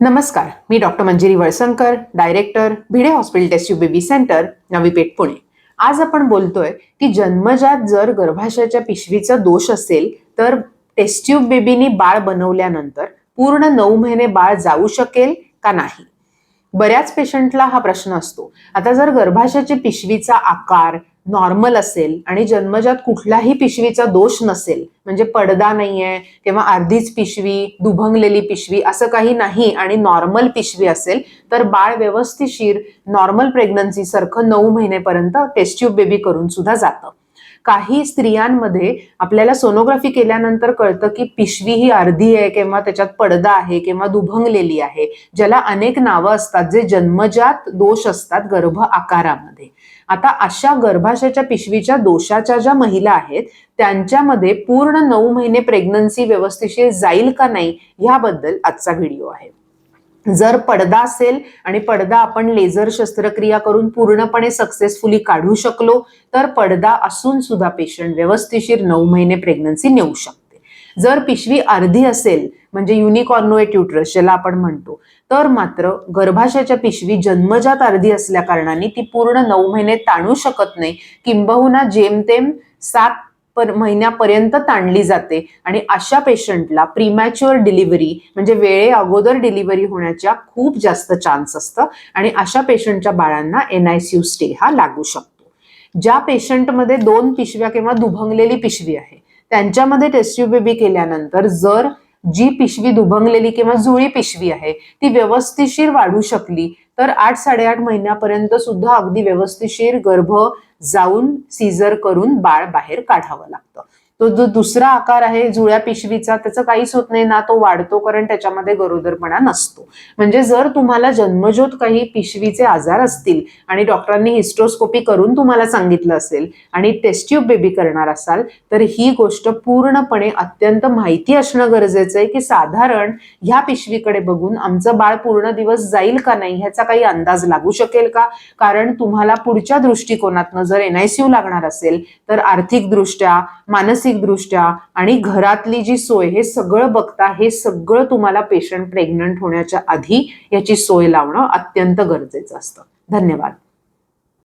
नमस्कार मी doctor Manjiri Valsankar director Bhide hospital test tube baby centre Navi Peth Pune. आज आपण बोलतोय की जन्मजात जर गर्भाशयाच्या पिशवीचा दोष असेल तर टेस्ट्यूब बेबीनी बाळ बनवल्यानंतर पूर्ण नऊ महिने बाळ जाऊ शकेल का नाही? बऱ्याच पेशंटला हा प्रश्न असतो. आता जर गर्भाशयाच्या पिशवीचा आकार नॉर्मल असेल आणि जन्मजात कुठलाही पिशवीचा दोष नसेल म्हणजे पडदा नाहीये किंवा अर्धीच पिशवी दुभंगलेली पिशवी असं काही नाही आणि नॉर्मल पिशवी असेल तर बाळ व्यवस्थिशीर नॉर्मल प्रेग्नन्सी सारखं नऊ महिनेपर्यंत टेस्ट्यूब बेबी करून सुद्धा जातं. काही स्त्रियांमध्ये आपल्याला सोनोग्राफी केल्यानंतर कळतं की पिशवी ही अर्धी आहे किंवा त्याच्यात पडदा आहे किंवा दुभंगलेली आहे ज्याला अनेक नावं असतात जे जन्मजात दोष असतात गर्भ आकारामध्ये. आता अशा गर्भाशयाच्या पिशवीच्या दोषाच्या ज्या महिला आहेत त्यांच्यामध्ये पूर्ण नऊ महिने प्रेग्नन्सी व्यवस्थिशीर जाईल का नाही ह्याबद्दल आजचा व्हिडिओ आहे. जर पडदा असेल आणि पडदा आपण लेझर शस्त्रक्रिया करून पूर्णपणे सक्सेसफुली काढू शकलो तर पडदा असून सुद्धा पेशंट व्यवस्थिशीर नऊ महिने प्रेग्नन्सी नेऊ शकते. जर पिशवी अर्धी असेल म्हणजे युनिकॉर्नोएट युट्रस ज्याला आपण म्हणतो तर मात्र गर्भाशयाच्या पिशवी जन्मजात अर्धी असल्या कारणाने ती पूर्ण नऊ महिने ताणू शकत नाही. किंबहुना जेमतेम सात पर महिन्यापर्यंत ताणली जाते. आणि अशा पेशंटला प्रीमॅच्युअर डिलिव्हरी म्हणजे वेळे अगोदर डिलिव्हरी होण्याच्या खूप जास्त चान्स असतं. आणि अशा पेशंटच्या बाळांना एनआयसीयू स्टे हा लागू शकतो. ज्या पेशंटमध्ये दोन पिशव्या किंवा दुभंगलेली पिशवी आहे त्यांच्यामध्ये टेस्ट्यू बेबी केल्यानंतर जर जी पिशवी दुभंगलेली किंवा जुळी पिशवी आहे ती व्यवस्थिशीर वाढू शकली तर आठ साडेआठ महिन्यापर्यंत सुद्धा अगदी व्यवस्थिशीर गर्भ जाऊन सीझर करून बाळ बाहेर काढावं लागतं. तो जो दुसरा आकार आहे जुळ्या पिशवीचा त्याचं काहीच होत नाही ना तो वाढतो कारण त्याच्यामध्ये गरोदरपणा नसतो. म्हणजे जर तुम्हाला जन्मज्योत काही पिशवीचे आजार असतील आणि डॉक्टरांनी हिस्ट्रोस्कोपी करून तुम्हाला सांगितलं असेल आणि टेस्ट्यूब बेबी करणार असाल तर ही गोष्ट पूर्णपणे अत्यंत माहिती असणं गरजेचं आहे की साधारण ह्या पिशवीकडे बघून आमचं बाळ पूर्ण दिवस जाईल का नाही ह्याचा काही अंदाज लागू शकेल का? कारण तुम्हाला पुढच्या दृष्टिकोनातनं जर एनआयसीयू लागणार असेल तर आर्थिकदृष्ट्या मानसिक दृष्ट्या आणि घरातली जी सोय हे सगळं बघता हे सगळं तुम्हाला पेशंट प्रेग्नंट होण्याच्या आधी याची सोय लावणं अत्यंत गरजेचं असतं. धन्यवाद.